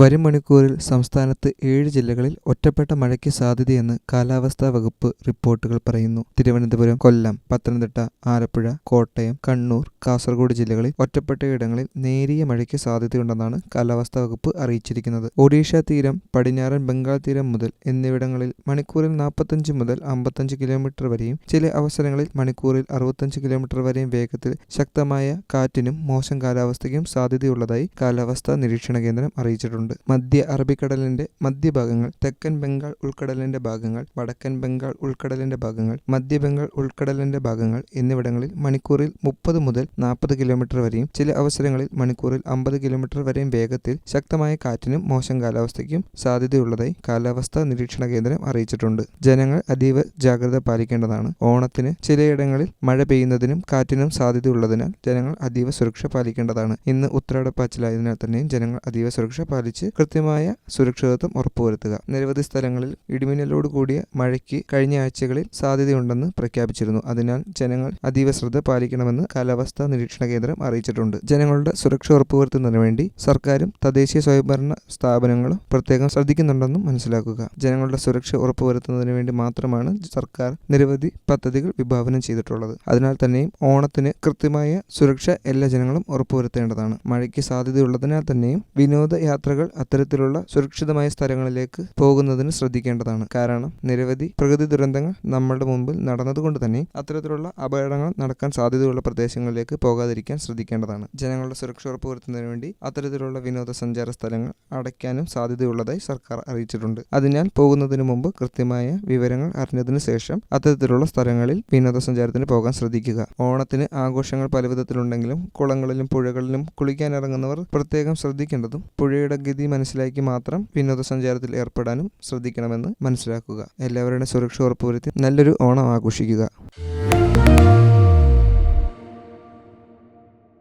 വരും മണിക്കൂറിൽ സംസ്ഥാനത്ത് ഏഴ് ജില്ലകളിൽ ഒറ്റപ്പെട്ട മഴയ്ക്ക് സാധ്യതയെന്ന് കാലാവസ്ഥാ വകുപ്പ് റിപ്പോർട്ടുകൾ പറയുന്നു. തിരുവനന്തപുരം കൊല്ലം പത്തനംതിട്ട ആലപ്പുഴ കോട്ടയം കണ്ണൂർ കാസർഗോഡ് ജില്ലകളിൽ ഒറ്റപ്പെട്ടയിടങ്ങളിൽ നേരിയ മഴയ്ക്ക് സാധ്യതയുണ്ടെന്നാണ് കാലാവസ്ഥാ വകുപ്പ് അറിയിച്ചിരിക്കുന്നത്. ഒഡീഷ തീരം പടിഞ്ഞാറൻ ബംഗാൾ തീരം മുതൽ എന്നിവിടങ്ങളിൽ മണിക്കൂറിൽ നാൽപ്പത്തഞ്ച് മുതൽ അമ്പത്തഞ്ച് കിലോമീറ്റർ വരെയും ചില അവസരങ്ങളിൽ മണിക്കൂറിൽ അറുപത്തഞ്ച് കിലോമീറ്റർ വരെയും വേഗത്തിൽ ശക്തമായ കാറ്റിനും മോശം കാലാവസ്ഥയ്ക്കും സാധ്യതയുള്ളതായി കാലാവസ്ഥാ നിരീക്ഷണ കേന്ദ്രം അറിയിച്ചിട്ടുണ്ട്. മധ്യ അറബിക്കടലിന്റെ മധ്യഭാഗങ്ങൾ തെക്കൻ ബംഗാൾ ഉൾക്കടലിന്റെ ഭാഗങ്ങൾ വടക്കൻ ബംഗാൾ ഉൾക്കടലിന്റെ ഭാഗങ്ങൾ മധ്യ ബംഗാൾ ഉൾക്കടലിന്റെ ഭാഗങ്ങൾ എന്നിവിടങ്ങളിൽ മണിക്കൂറിൽ മുപ്പത് മുതൽ നാൽപ്പത് കിലോമീറ്റർ വരെയും ചില അവസരങ്ങളിൽ മണിക്കൂറിൽ അമ്പത് കിലോമീറ്റർ വരെയും വേഗത്തിൽ ശക്തമായ കാറ്റിനും മോശം കാലാവസ്ഥയ്ക്കും സാധ്യതയുള്ളതായി കാലാവസ്ഥാ നിരീക്ഷണ കേന്ദ്രം അറിയിച്ചിട്ടുണ്ട്. ജനങ്ങൾ അതീവ ജാഗ്രത പാലിക്കേണ്ടതാണ്. ഓണത്തിന് ചിലയിടങ്ങളിൽ മഴ പെയ്യുന്നതിനും കാറ്റിനും സാധ്യതയുള്ളതിനാൽ ജനങ്ങൾ അതീവ സുരക്ഷ പാലിക്കേണ്ടതാണ്. ഇന്ന് ഉത്രാടപ്പാച്ചിലായതിനാൽ തന്നെയും ജനങ്ങൾ അതീവ സുരക്ഷ പാലിച്ച് കൃത്യമായ സുരക്ഷിതത്വം ഉറപ്പുവരുത്തുക. നിരവധി സ്ഥലങ്ങളിൽ ഇടിമിന്നലോട് കൂടിയ മഴയ്ക്ക് കഴിഞ്ഞ ആഴ്ചകളിൽ സാധ്യതയുണ്ടെന്ന് പ്രഖ്യാപിച്ചിരുന്നു. അതിനാൽ ജനങ്ങൾ അതീവ ശ്രദ്ധ പാലിക്കണമെന്ന് കാലാവസ്ഥാ നിരീക്ഷണ കേന്ദ്രം അറിയിച്ചിട്ടുണ്ട്. ജനങ്ങളുടെ സുരക്ഷ ഉറപ്പുവരുത്തുന്നതിന് വേണ്ടി സർക്കാരും തദ്ദേശീയ സ്വയംഭരണ സ്ഥാപനങ്ങളും പ്രത്യേകം ശ്രദ്ധിക്കുന്നുണ്ടെന്നും മനസ്സിലാക്കുക. ജനങ്ങളുടെ സുരക്ഷ ഉറപ്പുവരുത്തുന്നതിന് വേണ്ടി മാത്രമാണ് സർക്കാർ നിരവധി പദ്ധതികൾ വിഭാവനം ചെയ്തിട്ടുള്ളത്. അതിനാൽ തന്നെയും ഓണത്തിന് കൃത്യമായ സുരക്ഷ എല്ലാ ജനങ്ങളും ഉറപ്പുവരുത്തേണ്ടതാണ്. മഴയ്ക്ക് സാധ്യതയുള്ളതിനാൽ തന്നെയും വിനോദയാത്രകൾ അത്തരത്തിലുള്ള സുരക്ഷിതമായ സ്ഥലങ്ങളിലേക്ക് പോകുന്നതിന് ശ്രദ്ധിക്കേണ്ടതാണ്. കാരണം നിരവധി പ്രകൃതി ദുരന്തങ്ങൾ നമ്മളുടെ മുമ്പിൽ നടന്നതുകൊണ്ട് തന്നെ അത്തരത്തിലുള്ള അപകടങ്ങൾ നടക്കാൻ സാധ്യതയുള്ള പ്രദേശങ്ങളിലേക്ക് പോകാതിരിക്കാൻ ശ്രദ്ധിക്കേണ്ടതാണ്. ജനങ്ങളുടെ സുരക്ഷ ഉറപ്പുവരുത്തുന്നതിന് വേണ്ടി അത്തരത്തിലുള്ള വിനോദസഞ്ചാര സ്ഥലങ്ങൾ അടയ്ക്കാനും സാധ്യതയുള്ളതായി സർക്കാർ അറിയിച്ചിട്ടുണ്ട്. അതിനാൽ പോകുന്നതിന് മുമ്പ് കൃത്യമായ വിവരങ്ങൾ അറിഞ്ഞതിനു ശേഷം അത്തരത്തിലുള്ള സ്ഥലങ്ങളിൽ വിനോദസഞ്ചാരത്തിന് പോകാൻ ശ്രദ്ധിക്കുക. ഓണത്തിന് ആഘോഷങ്ങൾ പലവിധത്തിലുണ്ടെങ്കിലും കുളങ്ങളിലും പുഴകളിലും കുളിക്കാനിറങ്ങുന്നവർ പ്രത്യേകം ശ്രദ്ധിക്കേണ്ടതും പുഴയുടെ ഗതി മനസ്സിലാക്കി മാത്രം വിനോദസഞ്ചാരത്തിൽ ഏർപ്പെടാനും ശ്രദ്ധിക്കണമെന്ന് മനസ്സിലാക്കുക. എല്ലാവരുടെയും സുരക്ഷ ഉറപ്പുവരുത്തി നല്ലൊരു ഓണം ആഘോഷിക്കുക.